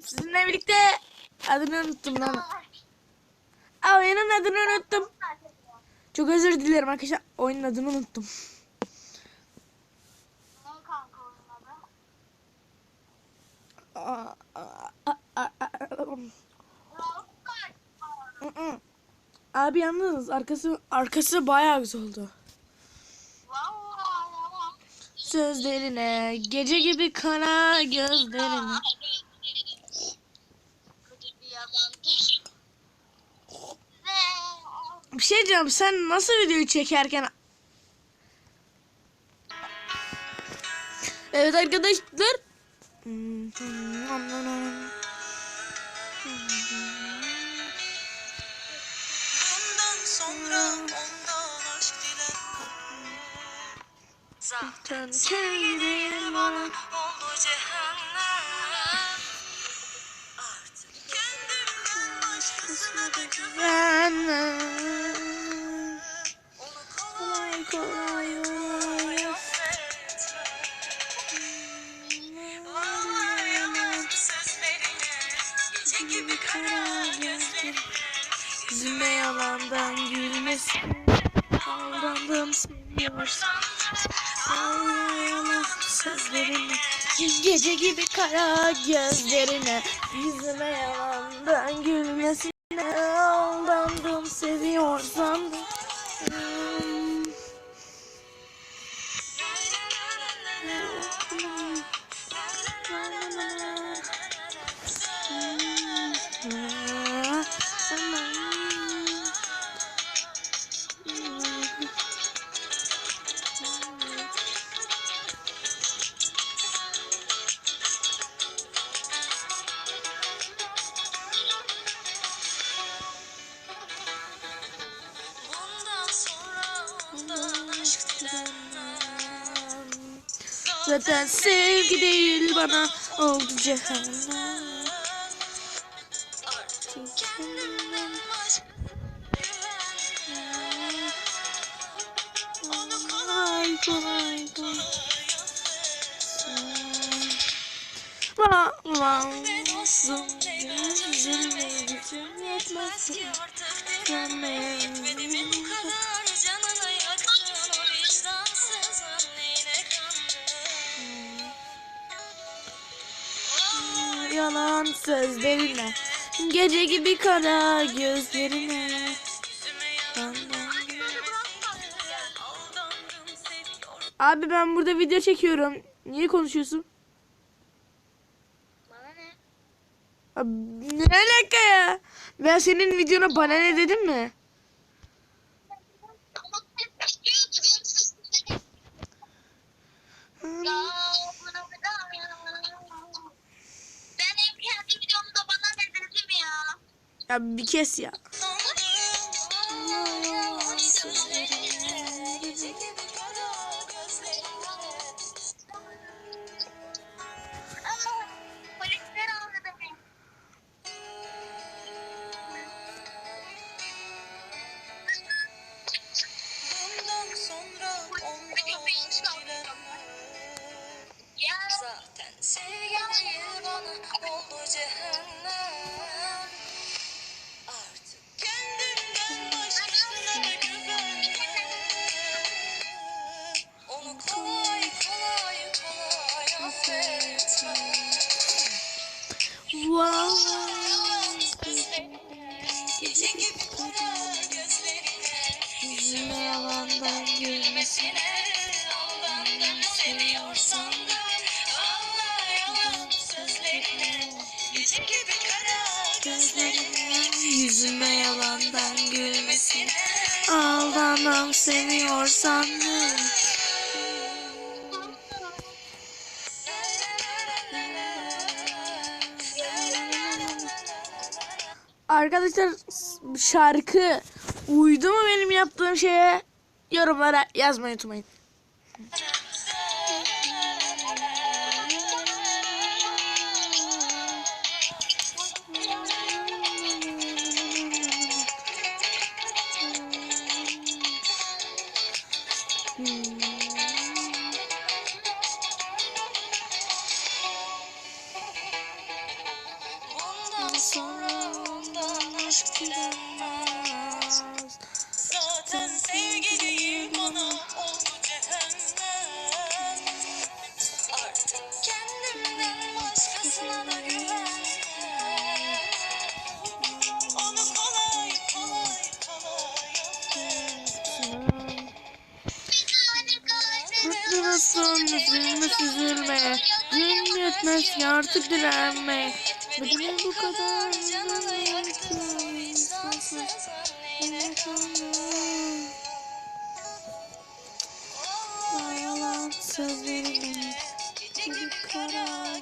Sizinle birlikte adını unuttum lan. Aa, oyunun adını unuttum. Çok özür dilerim arkadaşlar. Oyunun adını unuttum. Abi yalnız arkası arkası bayağı güzel oldu. Sözlerine gece gibi kara gözlerine. Bir şey diyeceğim sen nasıl videoyu çekerken Evet arkadaşlar Bundan sonra ondan aşk diler. Zaten sevdiğim bana oldu cehennem. Da güven. Onu kolay kolay sözlerine. Gece gibi kara gözlerin. Yüzüme yalandan gülmesin. Aldandım seviyorsan sözlerine. Gece gibi kara gözlerine. Yüzüme yalandan gülmesine Aldandım seviyorsan. Bundan Zaten sevgi değil bana. Oldu cehennem. Kolay Kolay. Kolay neden Üzülmeye gücüm yetmez sözlerine Gece gibi kara gözlerine Abi ben burada video çekiyorum. Niye konuşuyorsun? bana ne? Abi, ne alaka ya? Ben senin videona bana ne dedim mi? Ama ses çıkıyor, çıkıyor, ses çıkıyor. Ya, bana bir daha ya. Ben hep kendi videomda bana ne dedim ya. Ya bir kes ya. Yalan sözlerine Gece gibi kara gözlerine Aa, Polisler aldı beni. Bundan sonra ondan aşk dilemem Ya, Zaten sevgilim bana oldu cehennem Wow. Yüzüme yalandan gülmesine Aldandım seviyorsan da yalan sözlerine Gece gibi Yüzüme yalandan gülmesine Aldanam seviyorsan Arkadaşlar şarkı uydu mu benim yaptığım şeye? Yorumlara yazmayı unutmayın. Hmm. yalnız üzülmeye, gün yetmez ki artık direnmeye. Bedeni bu kadar Bağlantısız bir kara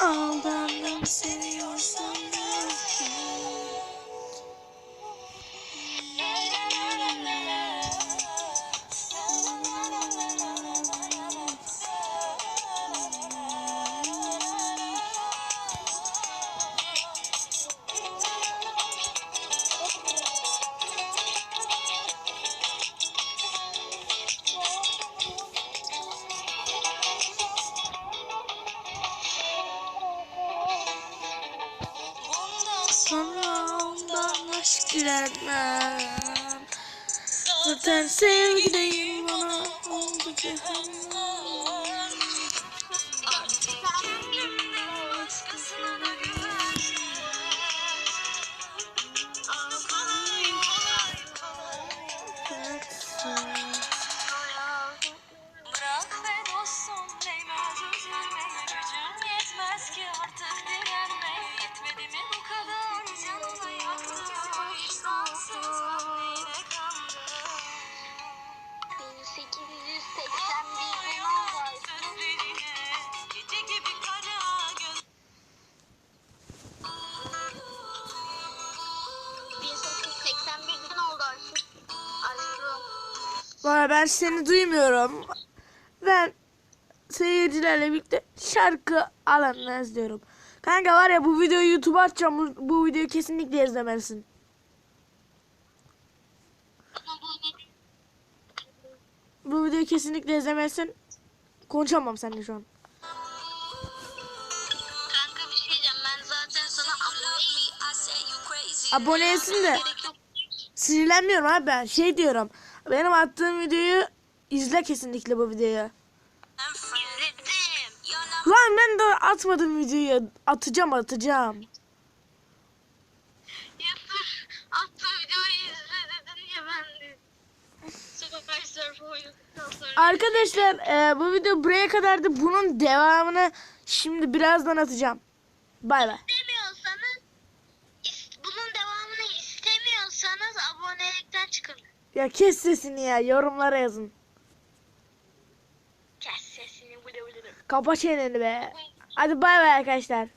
Aldandım seviyorsan dilenmem. Zaten sevgideyim bana oldu cehennem. Valla ben seni duymuyorum. Ben seyircilerle birlikte şarkı alanmaz diyorum. Kanka var ya bu videoyu YouTube'a atacağım. Bu, bu videoyu kesinlikle izlemelisin. Bu videoyu kesinlikle izlemelisin. Konuşamam seninle şu an. Kanka bir şey diyeceğim. Ben zaten sana aboneyim. Abonesin de Gerek yok. sinirlenmiyorum abi ben. Şey diyorum. Benim attığım videoyu izle kesinlikle bu videoyu. Lan ben de atmadım videoyu. Atacağım atacağım. Ya dur. Attığım videoyu izle dedin ya ben de. Arkadaşlar e, bu video buraya kadardı. Bunun devamını şimdi birazdan atacağım. Bay bay. Ya kes sesini ya. Yorumlara yazın. Kes sesini. Kapa çeneni be. Hadi bay bay arkadaşlar.